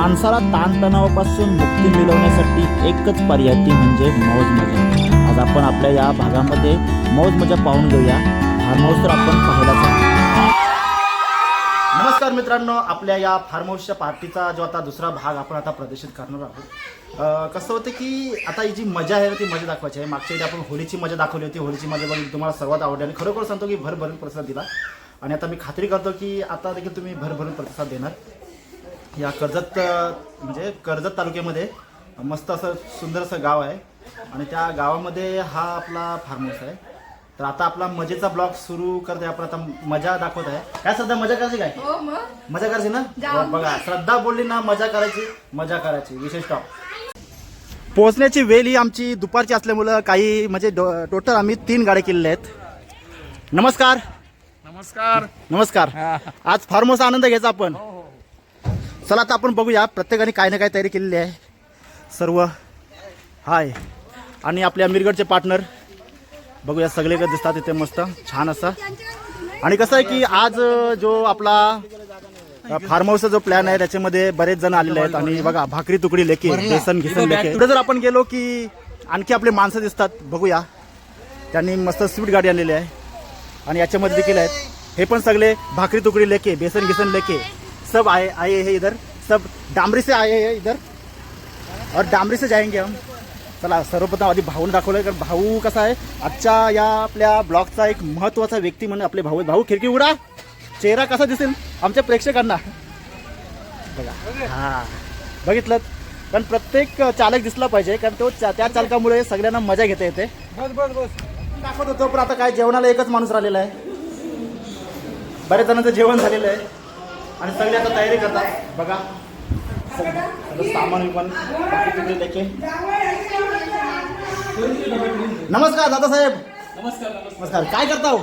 माणसाला ताणतणावापासून मुक्ती मिळवण्यासाठी एकच पर्याय ती म्हणजे मौज मजा. आज आपण आपल्या या भागामध्ये मौज मजा पाहून घेऊया. फार्महाऊस तर आपण पाहायलाच नमस्कार मित्रांनो आपल्या या फार्महाऊसच्या पार्टीचा जो आता दुसरा भाग आपण आता प्रदर्शित करणार आहोत. कसं होतं की आता ही जी मजा आहे ती मजा दाखवायची आहे. मागच्या वेळी आपण होळीची मजा दाखवली होती. होळीची मजा बघून तुम्हाला सर्वात आवडली. आणि खरोखर सांगतो की भरभरून प्रतिसाद दिला. आणि आता मी खात्री करतो की आता देखील तुम्ही भरभरून प्रतिसाद देणार. या कर्जत म्हणजे कर्जत तालुक्यामध्ये मस्त असं सुंदर असं गाव आहे. आणि त्या गावामध्ये हा आपला फार्म हाऊस आहे. तर आता आपला मजेचा ब्लॉग सुरू करते आपण आता मजा दाखवत आहे. काय सध्या मजा करायची काय? हो मग. मजा करायची ना. बघा. श्रद्धा बोलली ना मजा करायची मजा करायची. विशेष टॉप पोहोचण्याची वेळ ही आमची दुपारची असल्यामुळं काही म्हणजे टोटल आम्ही तीन गाड्या केलेल्या आहेत. नमस्कार. नमस्कार. नमस्कार. आज फार मोठा आनंद घ्यायचा आपण. चला आता आपण बघूया प्रत्येकाने काही ना काही तयारी केलेली आहे. सर्व हाय. आणि आपले अमीरगडचे पार्टनर बघूया सगळीकडे दिसतात इथे मस्त छान असं. आणि कसं आहे की आज जो आपला फार्म हाऊसचा जो प्लॅन आहे त्याच्यामध्ये बरेच जण आलेले आहेत. आणि बघा भाकरी तुकडी लेके बेसन घिसन लेके. पुढे जर आपण गेलो की आणखी आपले माणसं दिसतात बघूया. त्यांनी मस्त स्वीट गाडी आणलेली आहे. आणि याच्यामध्ये देखील आहेत. हे पण सगळे भाकरी तुकडी लेके बेसन घिसन लेके. सब आए आए हैं इधर। सब डामरी से आए हैं इधर। और डामरी से जाएंगे हम। चला सर्वप्रथम आधी भाऊन दाखवलंय कारण भाऊ कसा आहे? आजच्या या आपल्या ब्लॉगचा एक महत्त्वाचा व्यक्ती म्हणून आपले भाऊ. भाऊ खिडकी उघडा. चेहरा कसा दिसेल? आमच्या प्रेक्षकांना. बघा. हा. बघितलं कारण प्रत्येक चालक दिसला पाहिजे कारण तो त्या त्या चालकामुळे सगळ्यांना मजा घेता येते. बस बस बस. दाखवत होतो पण आता काय जेवणाला एकच माणूस राहिलेला आहे. बऱ्याच जणांचं जेवण झालेलं आहे. आणि सगळे आता तयारी करतात. बघा. सामान विमान बाकी तिकडे लेके नमस्कार दादासाहेब नमस्कार नमस्कार. नमस्कार. काय करता हो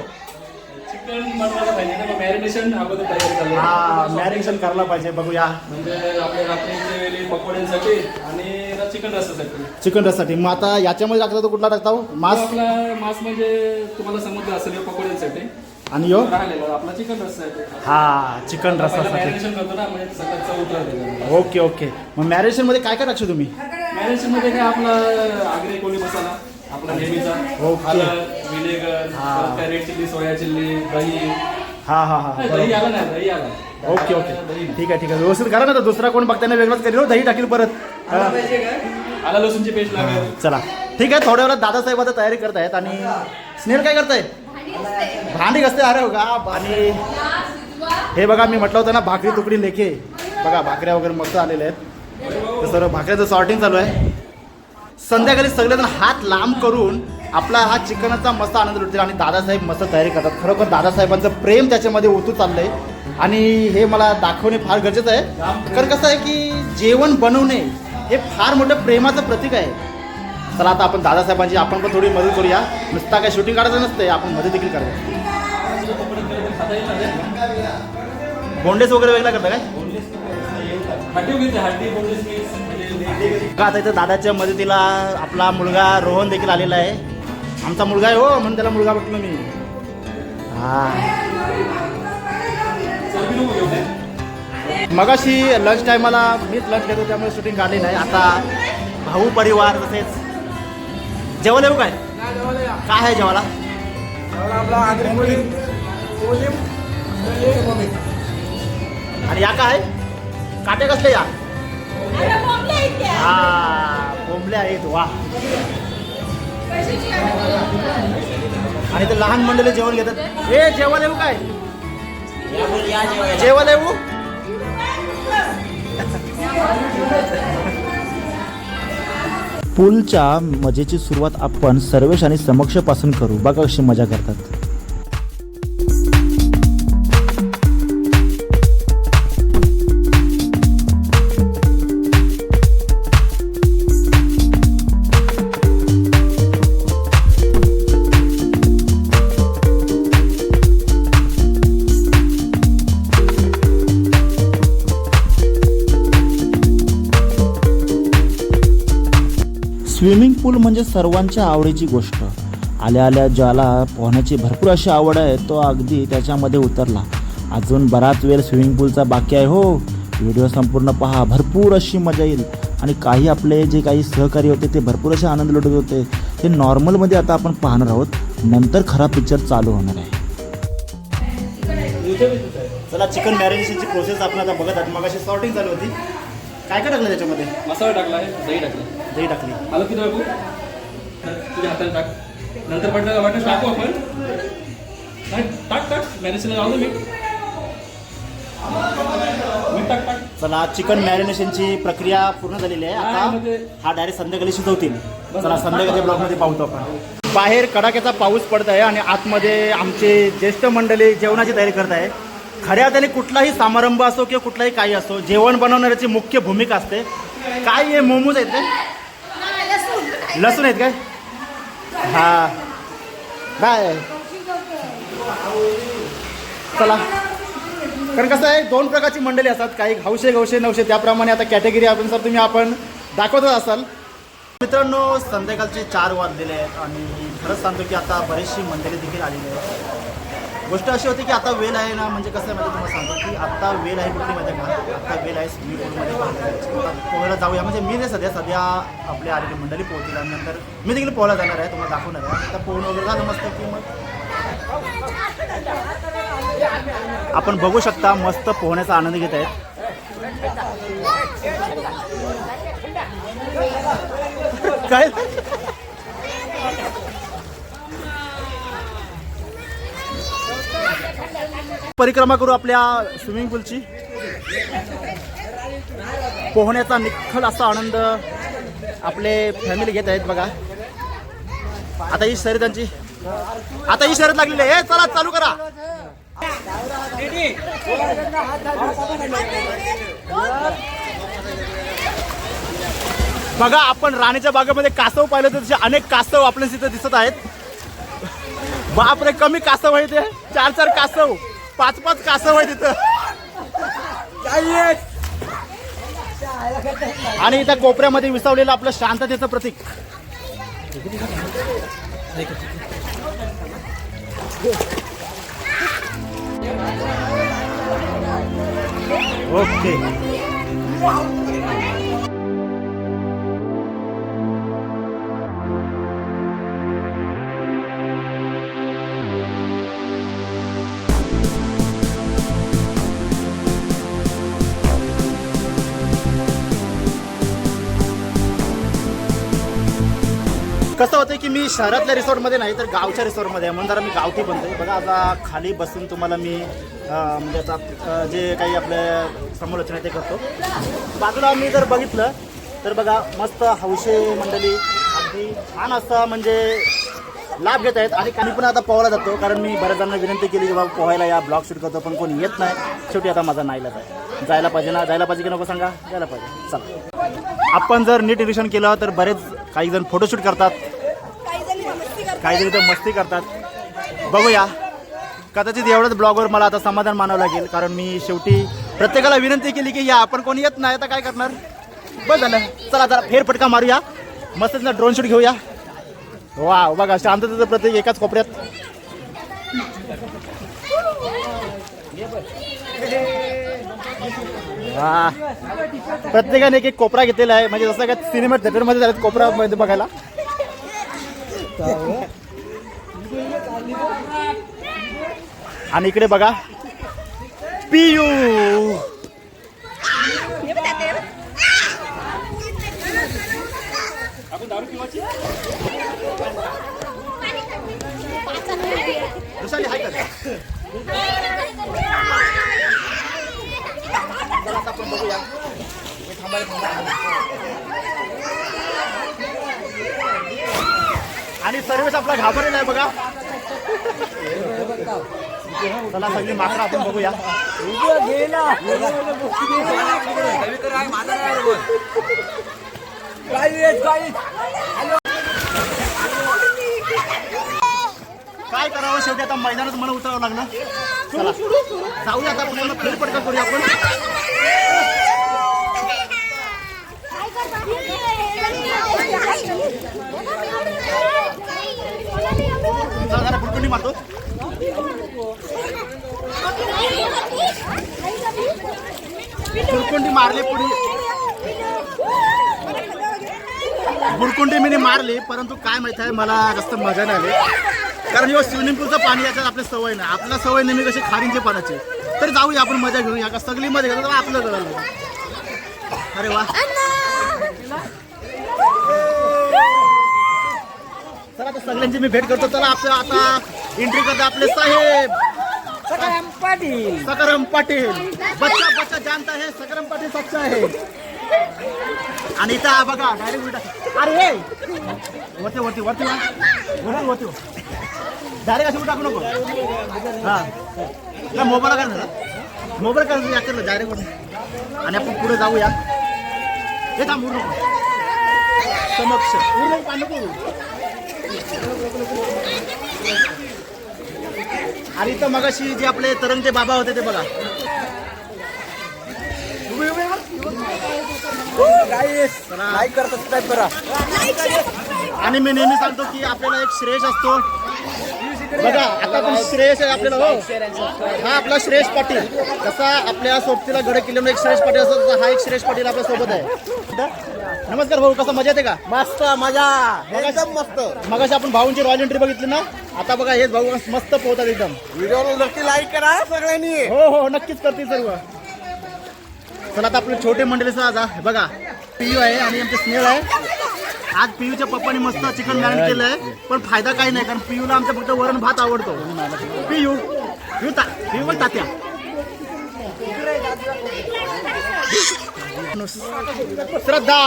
चिकन बनवायला पाहिजे ना मग मॅरिनेशन अगोदर तयार हा मॅरिनेशन करायला पाहिजे बघूया. म्हणजे आपल्या वेळी पकोड्यांसाठी आणि चिकन रसासाठी चिकन रससाठी मग आता याच्यामध्ये टाकता तो कुठला टाकता हो तो मास? आपला मास म्हणजे तुम्हाला समजलं असेल हे पकोड्यांसाठी. आणि यो? आपला चिकन हा चिकन रसासाठी मॅरिनेशन करतो ना म्हणजे ओके ओके. मग मॅरिनेशनमध्ये काय काय टाकशो तुम्ही? मॅरिनेशनमध्ये काय आपला आगरी कोळी मसाला आपला नेहमीचा. हा. रेड चिल्ली सोया चिल्ली दही. हा हा हा. दही आला नाही दही आला. Okay okay. ठीक आहे ठीक आहे. व्यवस्थित करा ना तर दुसरा कोण बघताना वेगळंच करेल. हो, दही टाकील परत. आला लसूणची पेस्ट लागेल. चला. ठीक आहे थोड्या वेळात दादासाहेब आता तयारी करत आहेत आणि स्नेहल काय करताय भांडी कसते अरे हो का आणि हे बघा मी म्हटलं होतं ना भाकरी तुकडी लेखे बघा भाकऱ्या वगैरे मस्त आलेल्या आहेत. तर सर्व भाकऱ्याचं सॉर्टिंग चालू आहे. संध्याकाळी सगळेजण हात लांब करून आपला हा चिकनचा मस्त आनंद लुटतील आणि दादासाहेब मस्त तयारी करतात. खरोखर दादासाहेबांचं प्रेम त्याच्यामध्ये ओतू चाललंय. आणि हे मला दाखवणे फार गरजेचं आहे. कारण कसं आहे की जेवण बनवणे हे फार मोठं प्रेमाचं प्रतीक आहे. चला आता आपण दादासाहेबांची आपण पण थोडी मदत करूया. नुसता काय शूटिंग काढायचं नसते आपण मदत देखील करूया. बोंडेस वगैरे वेगळा करता काय? का आता इथं दादाच्या मदतीला आपला मुलगा रोहन देखील आलेला आहे. आमचा मुलगा आहे हो म्हणून त्याला मुलगा म्हटलं मी. हा. मगाशी लंच टायमाला मीच लंच घेतो त्यामुळे शूटिंग काढली नाही. आता भाऊ परिवार तसेच जेवायला येऊ काय? काय आहे जेवायला? कोळी आणि या काय? काटे कसले या. हा कोंबल्या आहेत वा? आणि ते लहान मंडळी जेवण घेतात. ए जेवायला येऊ काय? जेवायला. येऊ पूलच्या मजेची सुरुवात आपण सर्वेश आणि समक्षपासून करू. बघा कशी मजा करतात. स्विमिंग पूल म्हणजे सर्वांच्या आवडीची गोष्ट. आल्या आल्या ज्याला पोहण्याची भरपूर अशी आवड आहे तो अगदी त्याच्यामध्ये उतरला. अजून बराच वेळ स्विमिंग पूलचा बाकी आहे हो. व्हिडिओ संपूर्ण पहा भरपूर अशी मजा येईल. आणि काही आपले जे काही सहकारी होते ते भरपूर असे आनंद लुटत होते. ते नॉर्मलमध्ये आता आपण पाहणार आहोत. नंतर खरा पिक्चर चालू होणार आहे. चला चिकन मॅरिनेशनची प्रोसेस आपण आता बघत आहात. मग अशी सॉर्टिंग चालू होती. काय काय टाकलं त्याच्यामध्ये? मसाला टाकला आहे दही टाकलं दही टाकली. आलं किती टाकू तुझ्या हाताने टाक. नंतर पडलं वाटत टाकू आपण. नाही, टाक टाक. लावू दे मी. मीठ टाक टाक. चला चिकन मॅरिनेशनची प्रक्रिया पूर्ण झालेली आहे. आता म्हणजे- हा डायरेक्ट संध्याकाळी शिजवतील. चला संध्याकाळच्या ब्लॉगमध्ये पाहतो आपण. बाहेर कडाक्याचा पाऊस पडत आहे आणि आतमध्ये आमचे ज्येष्ठ मंडळी जेवणाची तयारी करत आहे खऱ्या अर्थाने कुठलाही समारंभ असो किंवा कुठलाही काही असो जेवण बनवणाऱ्याची मुख्य भूमिका असते. काय हे मोमोज आहेत काय लसूण आहेत काय? हा. काय? चला. कारण कसं आहे दोन प्रकारची मंडळी असतात. काही हौशे गौशे नवशे. त्याप्रमाणे आता कॅटेगरी आपण सर तुम्ही आपण दाखवतच असाल. मित्रांनो संध्याकाळचे चार वाजलेले आहेत आणि खरंच सांगतो की आता बरीचशी मंडळी देखील आलेली आहेत. गोष्ट अशी होती की आता वेल आहे ना म्हणजे कसं आहे म्हणजे तुम्हाला सांगतो की आता वेल आहे कुठली माहिती आहे का? आता वेल आहे स्विमिंग पूलमध्ये पोहायला जाऊया. म्हणजे मी नाही सध्या सध्या आपल्या आलेली मंडळी पोहोचतील आणि नंतर मी देखील पोहायला जाणार आहे तुम्हाला दाखवणार आहे. आता पोहून वगैरे झालं मस्त की मग? आपण बघू शकता मस्त पोहण्याचा आनंद घेत आहेत. काय? परिक्रमा करू आपल्या स्विमिंग पूलची. पोहण्याचा निखळ असा आनंद आपले फॅमिली घेत आहेत बघा. आता ही शर्यतांची आता ही शर्यत लागलेली आहे. चला चालू करा. बघा आपण राणीच्या बागेमध्ये कासव पाहिलं तर तसे अनेक कासव आपल्या तिथं दिसत आहेत. बापरे कमी कासव आहे ते. चार चार कासव. पाच पाच कासव आहे तिथं आणि त्या कोपऱ्यामध्ये विसावलेलं आपलं शांततेचं प्रतीक. ओके. कसं होतं की मी शहरातल्या रिसॉर्टमध्ये नाही तर गावच्या रिसॉर्टमध्ये आहे. म्हणून जरा मी गावठी बनतो बघा आता खाली बसून तुम्हाला मी म्हणजे आता जे काही आपल्या समालोचना आहे ते करतो. बाजूला मी जर बघितलं तर बघा मस्त हौशे मंडळी अगदी छान असं म्हणजे लाभ घेत आहेत. आणि काही पण आता पोहायला जातो कारण मी बऱ्याच जणांना विनंती केली की बाबा पोहायला या ब्लॉग शूट करतो पण कोणी येत नाही. शेवटी आता माझा नाईलाच आहे. जायला पाहिजे ना? जायला पाहिजे की नको सांगा? जायला पाहिजे. चला. आपण जर नीट निरीक्षण केलं तर बरेच काही जण फोटोशूट करतात. काही मस्ती करतात. जण इथं मस्ती करतात. बघूया. कदाचित एवढंच ब्लॉगवर मला आता समाधान मानावं लागेल कारण मी शेवटी प्रत्येकाला विनंती केली की या आपण कोणी येत नाही आता काय करणार? बस झालं. चला जरा फेरफटका मारूया. मस्त ड्रोन शूट घेऊया. वा बघा शांततेचं प्रत्येक एकाच कोपऱ्यात. वा. प्रत्येकाने एक एक कोपरा घेतलेला आहे. म्हणजे जसं काय सिनेमा थिएटरमध्ये झालं कोपरा मध्ये बघायला. आणि इकडे बघा. पियू. हाय. कर आता आपण बघूया. हे थांबायला थांबा. आणि सर्वेच आपला घाबरलेला आहे बघा. चला सगळी माकडं आपण बघूया. काय हॅलो. काय करावं शेवटी? आता मैदानात मला उतरावं लागणार. चला. जाऊया आता पुण्याला फेरपटका करूया आपण. चला जरा मारतो. पुढे. बुडकुंडी मी मारली परंतु काय माहीत आहे मला जास्त मजा नाही आली. कारण हे स्विमिंग पूलचं पाणी याच्यात आपली सवय नाही. आपल्याला सवय नेहमी कशी खारींची पाण्याची तर जाऊया आपण मजा घेऊया. का सगळी मजा घेतो आपलं कळलं अरे वा. चला आता सगळ्यांची मी भेट करतो. चला आपलं आता एंट्री करतो आपले साहेब. सकरम पाटील. बच्चा बच्चा जानता है सकरम पाटील सच्चा है. आणि इथं हा बघा डायरेक्ट उलटा अरे हे वरती वरती वरती. वरती वरती. डायरेक्ट अशी टाकू नको. हा. तुला मोबाईल काय झाला मोबाईल काय या करलं डायरेक्ट आणि आपण पुढे जाऊया. हे थांब नको. समक्ष. उडू. आणि इथं मगाशी जे आपले तरंगते बाबा होते ते बघा. सबस्क्राईब करा आणि मी नेहमी सांगतो की आपल्याला एक श्रेयश असतो. बघा आता पण श्रेयश आहे आपल्याला हो. हा आपला श्रेयश पाटील. जसा आपल्या सोबतीला गड किल्ल्यावर एक श्रेयश पाटील असतो तसा हा एक श्रेयश पाटील आपल्यासोबत आहे. नमस्कार भाऊ कसं मजा येते का? मस्त मजा. एकदम मस्त. मगाशी आपण भाऊंची रॉयल एंट्री बघितली ना? आता बघा हेच भाऊ मस्त पोहतात एकदम. व्हिडिओला नक्की लाईक करा सगळ्यांनी. हो हो नक्कीच करतील सर्व. चला आता आपले छोटे मंडळी बघा पियू आहे आणि आमचे स्नेह आहे. आज पियूच्या पप्पानी मस्त चिकन मॅरिनेट केलंय. पण फायदा काही नाही कारण पियूला आमच्या फक्त वरण भात आवडतो. पियू. पियू ता पियू पण तात्या. श्रद्धा.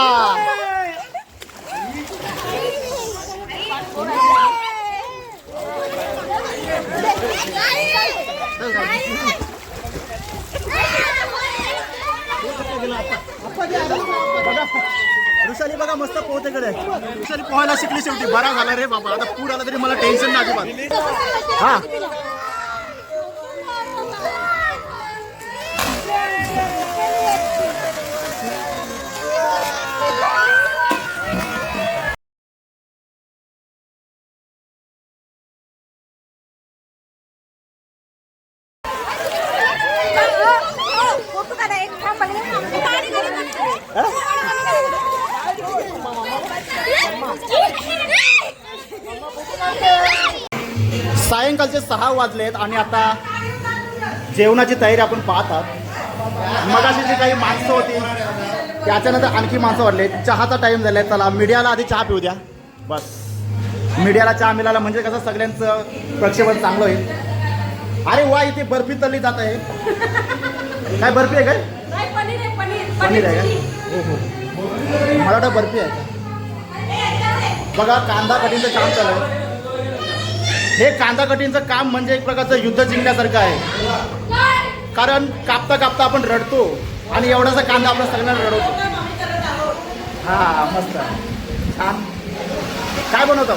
बघा ऋषाली बघा मस्त पोहतेकडे. ऋषाली पोहायला शिकली शेवटी. बरा झाला रे बाबा. आता पूर आला तरी मला टेन्शन नाही अजिबात. हा. वाजलेत आणि आता जेवणाची तयारी आपण पाहतात. मगाशी जी काही माणसं होती त्याच्यानंतर आणखी माणसं वाढले चहाचा टाइम झालाय. चला मीडियाला आधी चहा पिऊ द्या बस. मीडियाला चहा मिळाला म्हणजे कसं सगळ्यांचं प्रक्षेपण चांगलं होईल. अरे वा इथे बर्फी तळली जात आहे. काय बर्फी आहे काय? पनीर आहे का? हो हो मला वाटतं बर्फी आहे. बघा कांदा कटिंगचं काम चालू आहे. हे कांदा कटिंगचं काम म्हणजे एक प्रकारचं युद्ध जिंकण्यासारखं आहे. कारण कापता कापता आपण रडतो आणि एवढासा कांदा आपल्या सगळ्यांना रडवतो. हा मस्त. छान. काय बनवतो?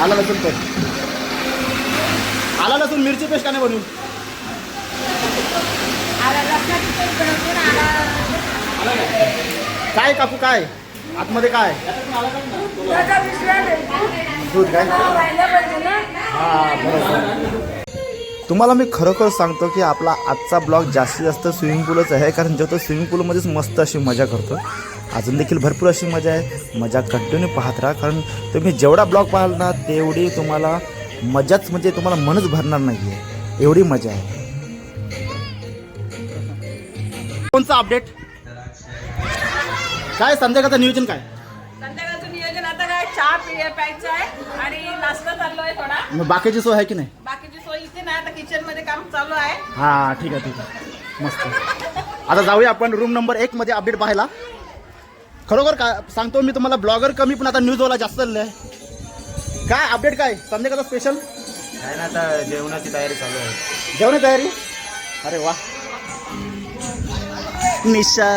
आला लसूण पेस्ट. आला लसूण मिरची पेस्ट का नाही बनवून काय? कापू काय? आतमध्ये काय? दूध काय? हा बरोबर. तुम्हाला मी खरोखर सांगतो की आपला आजचा ब्लॉग जास्तीत जास्त स्विमिंग पूलच आहे कारण जेव्हा तो स्विमिंग पूलमध्येच मस्त अशी मजा करतो. अजून देखील भरपूर अशी मजा आहे. मजा कंटिन्यू पाहत राहा कारण तुम्ही जेवढा ब्लॉग पाहाल ना तेवढी तुम्हाला मजाच म्हणजे तुम्हाला मनच भरणार नाही आहे एवढी मजा आहे. कोणचा अपडेट काय संध्याकाळचं नियोजन काय? संध्याकाळचं नियोजन आता काय चहा पिय प्यायचं आहे आणि नाश्ता चाललो आहे थोडा. मग बाकीची सोय आहे की नाही? बाकीची सोय इथे नाही आता किचनमध्ये काम चालू आहे. हा ठीक आहे ठीक आहे. मस्त. आता जाऊया आपण रूम नंबर एक मध्ये अपडेट पाहायला. खरोखर काय सांगतो मी तुम्हाला ब्लॉगर कमी पण आता न्यूजवाला जास्त झालेलं आहे काय अपडेट काय? संध्याकाळचा स्पेशल काय ना आता जेवणाची तयारी चालू आहे. जेवण तयारी? अरे वा. निशा.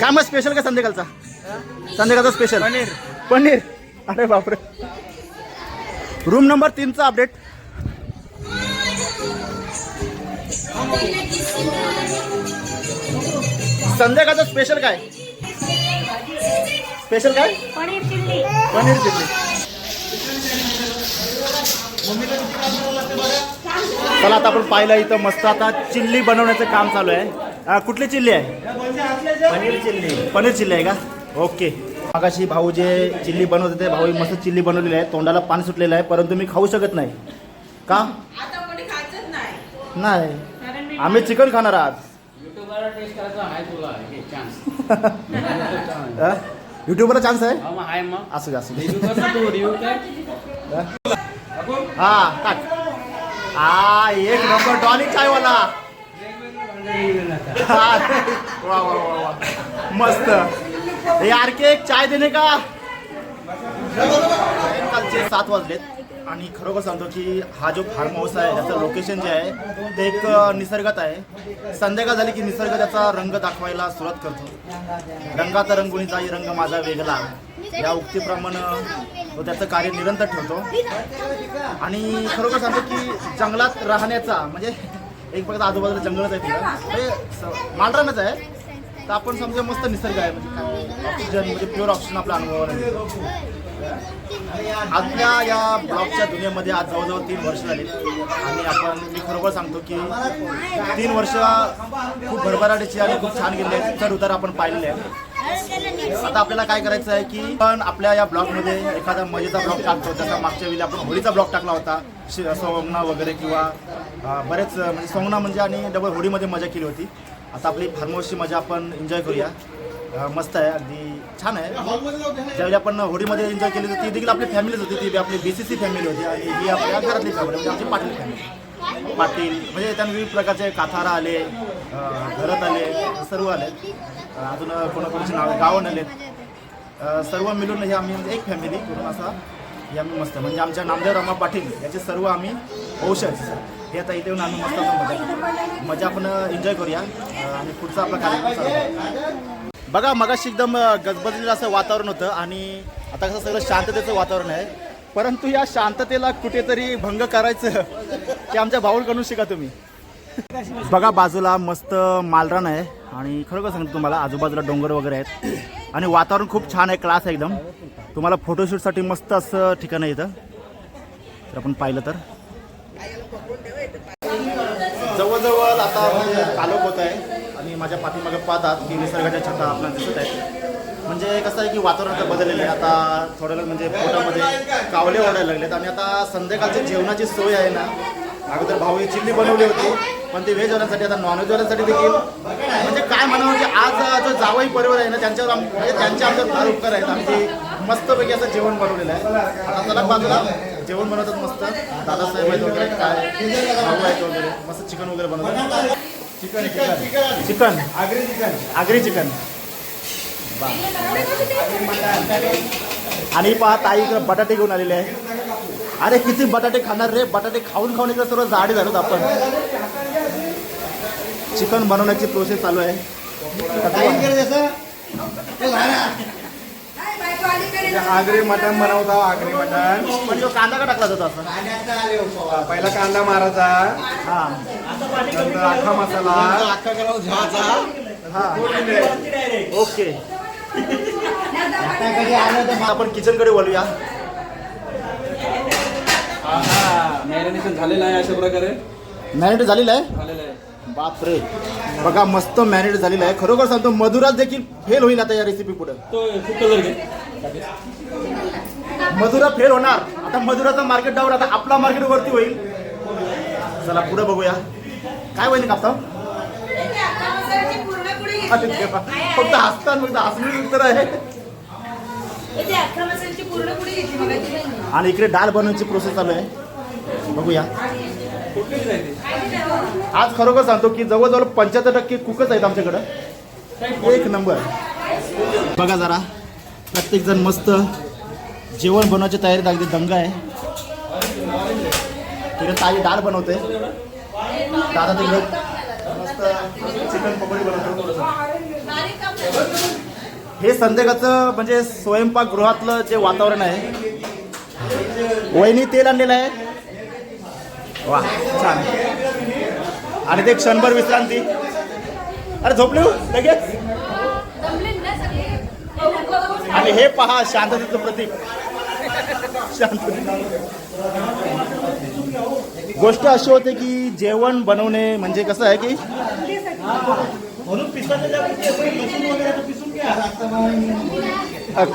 काय मग स्पेशल का संध्याकाळचा? संध्याकाळचा स्पेशल पनीर. पनीर. अरे बापरे. रूम नंबर तीनचा अपडेट संध्याकाळचं स्पेशल काय? स्पेशल काय? पनीर चिल्ली. पनीर चिल्ली. चला आता आपण पाहिलं इथं मस्त आता चिल्ली बनवण्याचं काम चालू आहे. हा, कुठली चिल्ली आहे? पनीर चिल्ली. पनीर चिल्ली आहे का? ओके. मागाशी भाऊ जे चिल्ली बनवत होते भाऊ मस्त चिल्ली बनवलेली आहे. तोंडाला पाणी सुटलेलं आहे परंतु मी खाऊ शकत नाही. का? आता कोणी खायचंच नाही. नाही. आम्ही चिकन खाणार आज. युट्यूबला आहे हे चान्स हा? आहे? आहे असू असू हा टाक हा एक नंबर डॉली चायवाला हा, वा वा वा. मस्त. यार के एक चाय देणे का? कालचे सात वाजलेत आणि खरोखर सांगतो की हा जो फार्म हाऊस आहे त्याचं लोकेशन जे आहे ते एक निसर्गात आहे. संध्याकाळ झाली की निसर्ग त्याचा रंग दाखवायला सुरुवात करतो. रंगाचा रंगुनी जाई रंग माझा वेगळा. या उक्तीप्रमाणे तो त्याचं कार्य निरंतर ठेवतो. आणि खरोखर सांगतो की जंगलात राहण्याचा म्हणजे एक बघा आजूबाजूला जंगलच आहे तिथं. म्हणजे आहे. तर आपण समजा मस्त निसर्ग आहे म्हणजे ऑक्सिजन म्हणजे प्युअर ऑक्सिजन आपला अनुभवाला मिळतो. आपल्या या ब्लॉगच्या दुनियेमध्ये आज जवळजवळ तीन वर्ष झाली. आणि आपण मी खरोखर सांगतो की तीन वर्ष खूप भरभराटीची आणि खूप छान गेले चढ उतार आपण पाहिलेले आहे आता आपल्याला काय करायचं आहे की पण आपल्या या ब्लॉगमध्ये एखादा मजेचा ब्लॉग टाकतो. जसा मागच्या वेळी आपण होळीचा ब्लॉग टाकला होता. शि- सोंगणा वगैरे किंवा बरेच म्हणजे सोंगणा म्हणजे आणि डबल होळीमध्ये मजा केली होती. आता आपली फार्मोशी मजा आपण एन्जॉय करूया. मस्त आहे अगदी छान आहे. ज्यावेळी आपण होळीमध्ये एन्जॉय केली होती ती देखील आपली फॅमिलीच होती ती आपली बी सी सी फॅमिली होती आणि ही आपल्या घरातली फॅमिली म्हणजे आमची पाटील फॅमिली पाटील म्हणजे त्यांना विविध प्रकारचे काथारा आले घरत आले सर्व आले. अजून कोणाकोणाची नाव गावं आले सर्व मिळून हे आम्ही म्हणजे एक फॅमिली करून असा हे आम्ही मस्त म्हणजे आमच्या नामदेव रामा पाटील याचे सर्व आम्ही औषध हे आता इथे येऊन आम्ही मस्त मजा मजा आपण एन्जॉय करूया. आणि पुढचा आपला कार्यक्रम बघा मगाशी एकदम गजबजलेलं असं वातावरण होतं आणि आता कसं सगळं शांततेचं वातावरण आहे. परंतु या शांततेला कुठेतरी भंग करायचं ते आमच्या भाऊकडून शिका तुम्ही. बघा बाजूला मस्त मालरान आहे आणि खरोखर सांगतो तुम्हाला आजूबाजूला डोंगर वगैरे आहेत. आणि वातावरण खूप छान आहे क्लास आहे एकदम. तुम्हाला फोटोशूटसाठी मस्त असं ठिकाण आहे इथं. तर आपण पाहिलं तर. जवळजवळ आता म्हणजे कालोख होत आहे. आणि माझ्या पाठीमागे पाहतात की निसर्गाच्या छटा आपल्याला दिसत आहेत. म्हणजे कसं आहे की वातावरण आता बदललेलं आहे. आता थोड्या वेळ म्हणजे पोटामध्ये कावले ओढायला लागलेत. आणि आता संध्याकाळची जेवणाची सोय आहे ना अगोदर भाऊ ही चिल्ली बनवली होती पण ती व्हेजवाल्यांसाठी आता नॉनव्हेजवाल्यांसाठी देखील. म्हणजे काय म्हणावं म्हणजे आज जो जावई परिवार आहे ना त्यांच्यावर आम- म्हणजे त्यांचे आमच्यावर फार उपकार आहेत. आमची मस्तपैकी असं जेवण बनवलेलं आहे. आता चला बाजूला जेवण बनवतात मस्त. दादासाहेब आहेत वगैरे काय? भाऊ आहेत वगैरे मस्त चिकन वगैरे बनवतात. Chicken chicken. Chicken. Agri chicken. Agri chicken. आणि पहा ताई इकडे बटाटे घेऊन आलेले आहे. अरे किती बटाटे खाणार रे? बटाटे खाऊन खाऊन इकडे सर्व जाडी झालोत आपण. चिकन बनवण्याची प्रोसेस चालू आहे. आगरी मटण बनवता आगरी मटण. पण जो कांदा का टाकला जातो असं? पहिला कांदा मारायचा. हा. नंतर अख्खा मसाला. अख्खा हा. ओके. आपण किचनकडे वळूया. मॅरिनेशन झालेलं आहे अशा प्रकारे. मॅरिनेट झालेलं आहे? झालेलं आहे. बापरे. बघा मस्त मॅरिनेट झालेलं आहे. खरोखर सांगतो मधुराज देखील फेल होईल आता या रेसिपी पुढे. मधुरा फेल होणार. आता मधुराचा मार्केट डाऊन आता आपला मार्केट वरती होईल. चला पुढे बघूया. काय होईल कापता. फक्त हसतात फक्त हसण्याचं उत्तर आहे. आणि इकडे डाळ बनवण्याची प्रोसेस चालू आहे. बघूया. आज खरोखर सांगतो की जवळजवळ पंच्याहत्तर टक्के कुकच आहेत आमच्याकडं. एक नंबर. बघा जरा. प्रत्येक जण मस्त जेवण बनवायची तयारीत अगदी दंग आहे. तिकडे ताई डाळ बनवते. दादा तिकडे चिकन पकोडी बनवतो हे संध्याकाळचं म्हणजे स्वयंपाकगृहातलं जे वातावरण आहे वहिनी तेल आणलेलं आहे. वा छान. आणि ते क्षणभर विश्रांती. अरे झोपले हो, लगेच? आणि हे पहा शांततेचं प्रतीक. शांतते गोष्ट अशी होते की जेवण बनवणे म्हणजे कसं आहे की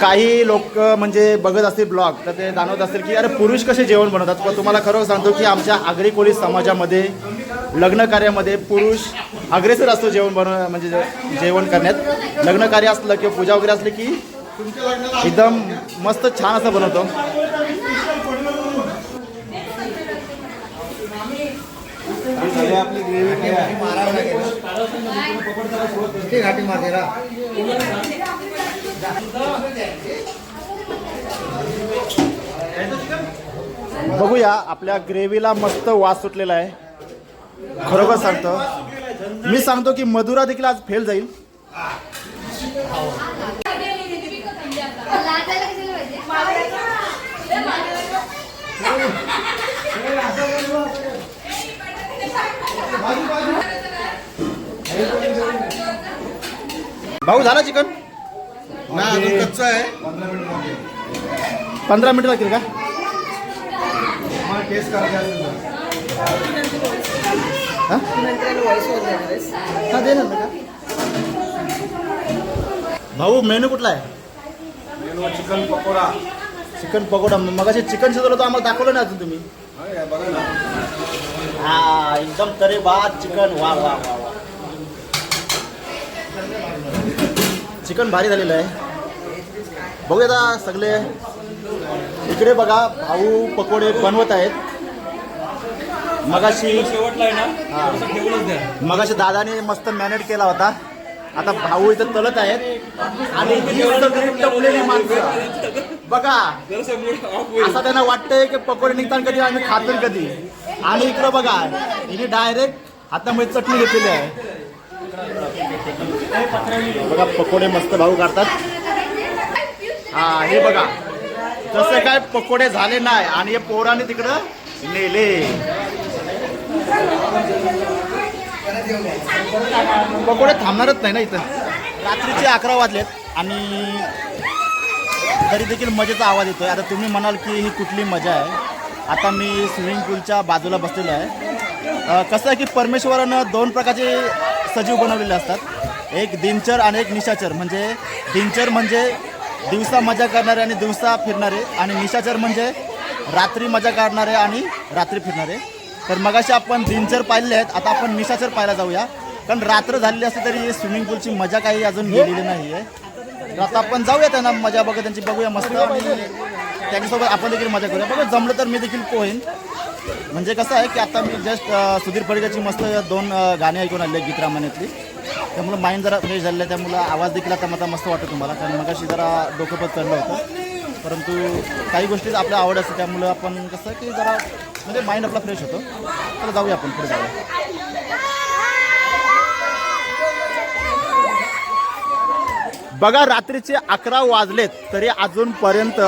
काही लोक म्हणजे बघत असतील ब्लॉग तर ते जाणवत असतील की अरे पुरुष कसे जेवण बनवतात? पण तुम्हाला खरं सांगतो की आमच्या आगरी कोळी समाजामध्ये लग्न कार्यामध्ये पुरुष अग्रेसर असतो जेवण बनव म्हणजे जेवण करण्यात. लग्न कार्य असलं किंवा पूजा वगैरे असली की एकदम मस्त छान असं बनवतो. आपली ग्रेव्ही घाटी मातेरा बघूया आपल्या ग्रेव्हीला मस्त वास सुटलेला आहे. खरोखर सांगतो. मी सांगतो की मधुरा देखील आज फेल जाईल. भाऊ झाला चिकन? ना अजून कच्चं आहे. पंधरा मिनिट लागतील का? टेस्ट. हा? दे ना भाऊ मेनू कुठला आहे? Menu chicken pakoda. Chicken pakoda. मगाशी चिकन शिजवलं तर आम्हाला दाखवलं नाही अजून तुम्ही. बघा ना. हा एकदम तरे बाद चिकन. वा वा वा वा. चिकन भारी झालेलं आहे. बघूया आता सगळे. इकडे बघा भाऊ पकोडे बनवत आहेत. मगाशी शेवटला आहे ना? मगाशी दादाने मस्त मॅनेट केला होता. आता भाऊ इथं तलत आहेत. आणि टपलेली माणसं. बघा. असं त्यांना वाटतंय की पकोडे निघतात कधी आम्ही खातो कधी. आणि इकडं बघा हिने डायरेक्ट हातामध्ये चटणी घेतलेली आहे. बघा पकोडे मस्त भाऊ काढतात हा हे बघा. तसे काय पकोडे झाले नाही आणि हे पोराने तिकडं नेले. पकोडे थांबणारच नाही ना इथं. रात्रीचे अकरा वाजलेत आणि तरी देखील मजेचा आवाज येतोय. आता तुम्ही म्हणाल की ही कुठली मजा आहे. आता मी स्विमिंग पूलच्या बाजूला बसलेलो आहे. कसं आहे की परमेश्वरानं दोन प्रकारचे सजीव बनवलेले असतात. एक दिनचर आणि एक निशाचर. म्हणजे दिनचर म्हणजे दिवसा मजा करणारे आणि दिवसा फिरणारे आणि निशाचर म्हणजे रात्री मजा काढणारे आणि रात्री फिरणारे. तर मगाशी आपण दिनचर पाहिले आहेत आता आपण निशाचर पाहायला जाऊया. कारण रात्र झालेली असते तरी स्विमिंग पूलची मजा काही अजून गेलेली नाही आहे तर आता आपण जाऊया त्यांना मजा बघा त्यांची बघूया मस्त. आणि त्यांच्यासोबत आपण देखील मजा करूया. बघा जमलं तर मी देखील पोहेन. म्हणजे कसं आहे की आता मी जस्ट सुधीर फडकेची मस्त दोन गाणी ऐकून आले गीत रामायणातली. त्यामुळं माइंड जरा फ्रेश झालेलं आहे त्यामुळं आवाज देखील आता मला मस्त वाटतं तुम्हाला. कारण मगाशी जरा डोकं पण चढलं होतं. परंतु काही गोष्टीत आपल्या आवड असते त्यामुळं आपण कसं की जरा म्हणजे माइंड आपला फ्रेश होतो. तर जाऊया आपण पुढे जाऊया. बघा रात्रीचे अकरा वाजलेत तरी अजूनपर्यंत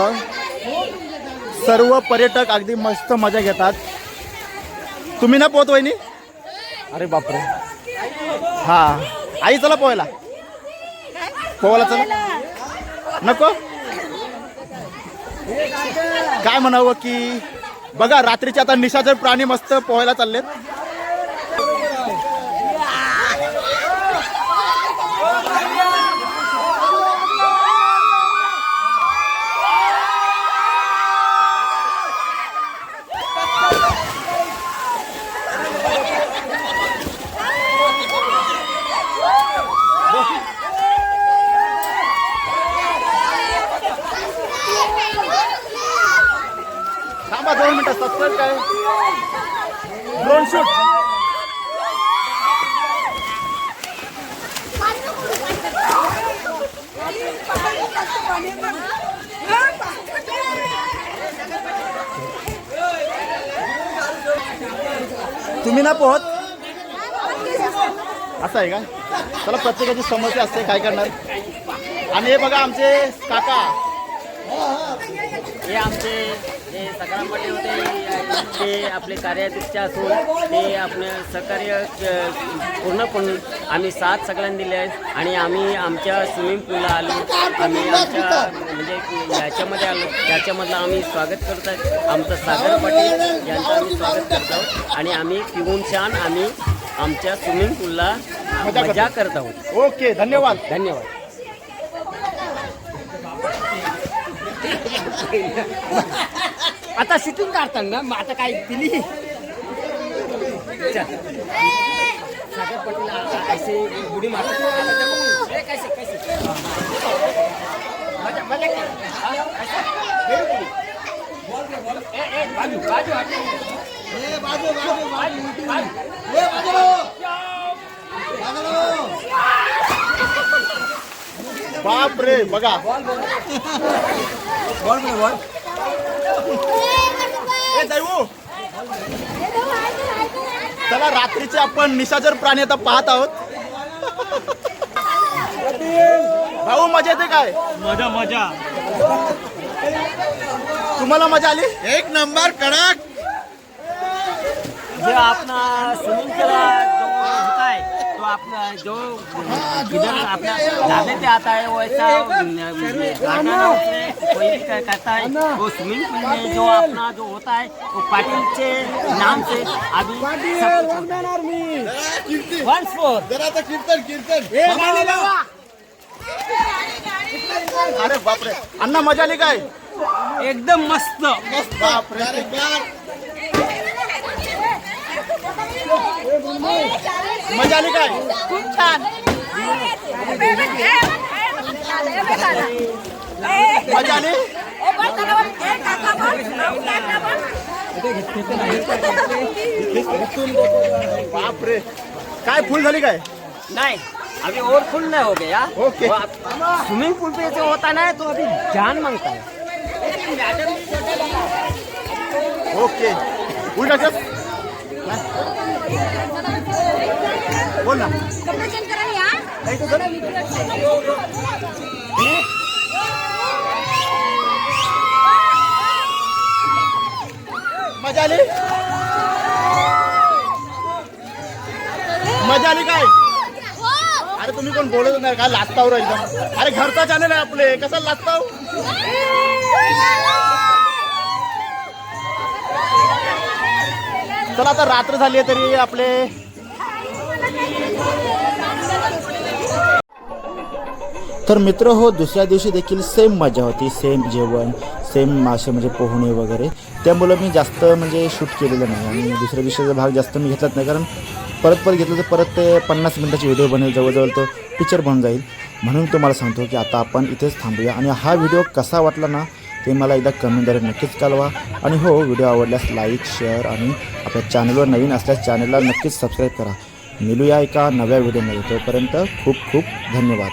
सर्व पर्यटक अगदी मस्त मजा घेतात. तुम्ही ना पोहत वहिनी? अरे बापरे. हा. आई चला पोहायला. पोहायला चला. नको? काय म्हणावं की? बघा रात्रीचे आता निशाचर प्राणी मस्त पोहायला चाललेत. थांबा दोन सबस्क्राईब काय? ड्रोन शूट तुम्ही ना पोहत? असं आहे का? चला प्रत्येकाची समस्या असते काय करणार? आणि हे बघा आमचे काका. हे आमचे जे सकारामध्ये होते ते आपले कार्याध्यक्ष असून ते आपले सहकार्य पूर्णपणे आम्ही साथ सगळ्यांनी दिले आहेत आणि आम्ही आमच्या स्विमिंग पूलला आलो. आम्ही आमच्या म्हणजे याच्यामध्ये आलो. त्याच्यामधलं आम्ही स्वागत करत आहे. आमचं सागर पाटील यांचं आम्ही स्वागत करतो आणि आम्ही पिऊन छान आम्ही आमच्या स्विमिंग पूलला. मजा करत आहोत. ओके धन्यवाद. धन्यवाद. आता शूटिंग काढताना मग आता काय दिली. सागर पटेल ऐसे बुडी मारतात. कैसे कैसे मजा मजा बाजू बाजू. बाजू, बाजू. बाप रे बघा ए दैवू. चला रात्रीचे आपण निशाचर प्राणी आता पाहत आहोत. भाऊ मजा येते काय? मजा मजा. तुम्हाला मजा आली? एक नंबर कडक. जो अपना स्विमिंग का जो होता है तो अपना जो इधर अपना ढाबे पे आता है वैसा गाना उसमें कोई भी कर- करता है वो स्विमिंग पूल में जो अपना जो होता है वो पाटिल के नाम से अभी वंस फोर जरा आता कीर्तन कीर्तन। अरे बापरे अण्णा मजा आली काय? एकदम मस्त। बापरे मज़ा आली काय? खूप छान. मज़ा आली? बापरे. काय फुल झाली काय? नहीं अभी और फुल नहीं हो गया. ओके। स्विमिंग पूल पे जो होता है ना तो अभी जान माँगता है। ओके. उलटा चल. बोल ना. मजा आली? मजा आली काय? अरे तुम्ही कोण बोलत नाही काय लाजतावर एकदम. अरे घरचा चॅनल आहे आपले. कसं लाजताव? चला आता रात्र झाली आहे तरी आपले तर मित्र हो दुसऱ्या दिवशी देखील सेम मजा होती सेम जेवण सेम मासे म्हणजे पोहणे वगैरे. त्यामुळं मी जास्त म्हणजे शूट केलेलं नाही आणि दुसऱ्या दिवशीचा भाग जास्त मी घेतलाच नाही. कारण परत परत घेतलं तर परत ते पन्नास मिनटाची व्हिडिओ बनेल जवळजवळ तो पिक्चर बनून जाईल. म्हणून तुम्हाला सांगतो की आता आपण इथेच थांबूया. आणि हा व्हिडिओ कसा वाटला ना ते मला एकदा कमेंटद्वारे नक्कीच कळवा. आणि हो व्हिडिओ आवडल्यास लाईक शेअर आणि आपल्या चॅनलवर नवीन असल्यास चॅनलला नक्कीच सबस्क्राईब करा. मिलूया एका नव्या व्हिडिओमध्ये तोपर्यंत खूप खूप धन्यवाद.